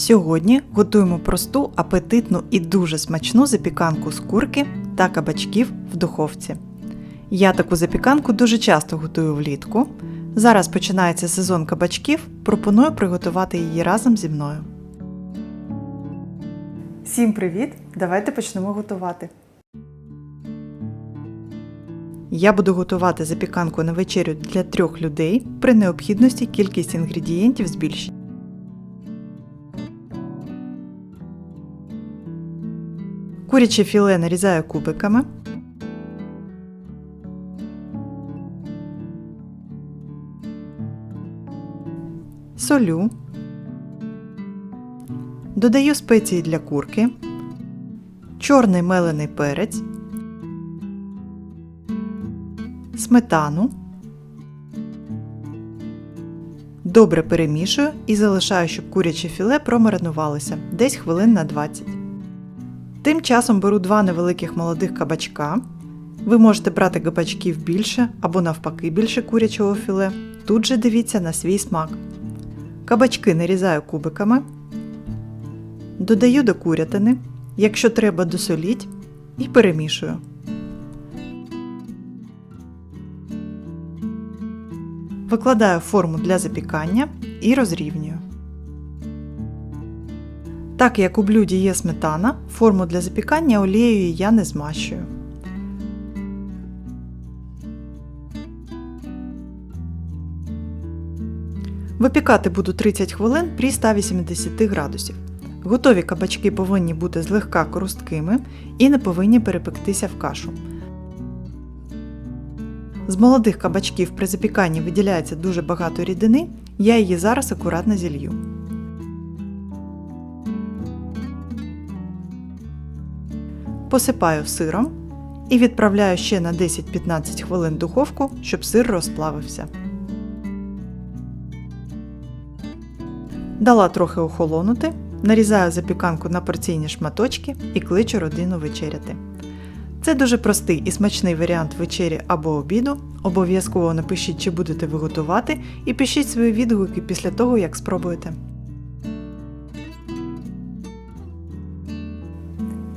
Сьогодні готуємо просту, апетитну і дуже смачну запіканку з курки та кабачків в духовці. Я таку запіканку дуже часто готую влітку. Зараз починається сезон кабачків, пропоную приготувати її разом зі мною. Всім привіт! Давайте почнемо готувати. Я буду готувати запіканку на вечерю для трьох людей. При необхідності кількість інгредієнтів збільшить. Куряче філе нарізаю кубиками. Солю. Додаю спеції для курки. Чорний мелений перець. Сметану. Добре перемішую і залишаю, щоб куряче філе промаринувалося десь хвилин на 20. Тим часом беру два невеликих молодих кабачка. Ви можете брати кабачків більше або навпаки більше курячого філе. Тут же дивіться на свій смак. Кабачки нарізаю кубиками. Додаю до курятини. Якщо треба, досоліть і перемішую. Викладаю форму для запікання і розрівнюю. Так як у блюді є сметана, форму для запікання олією я не змащую. Випікати буду 30 хвилин при 180 градусів. Готові кабачки повинні бути злегка коросткими і не повинні перепектися в кашу. З молодих кабачків при запіканні виділяється дуже багато рідини, я її зараз акуратно зілью. Посипаю сиром і відправляю ще на 10-15 хвилин духовку, щоб сир розплавився. Дала трохи охолонути, нарізаю запіканку на порційні шматочки і кличу родину вечеряти. Це дуже простий і смачний варіант вечері або обіду. Обов'язково напишіть, чи будете ви готувати, і пишіть свої відгуки після того, як спробуєте.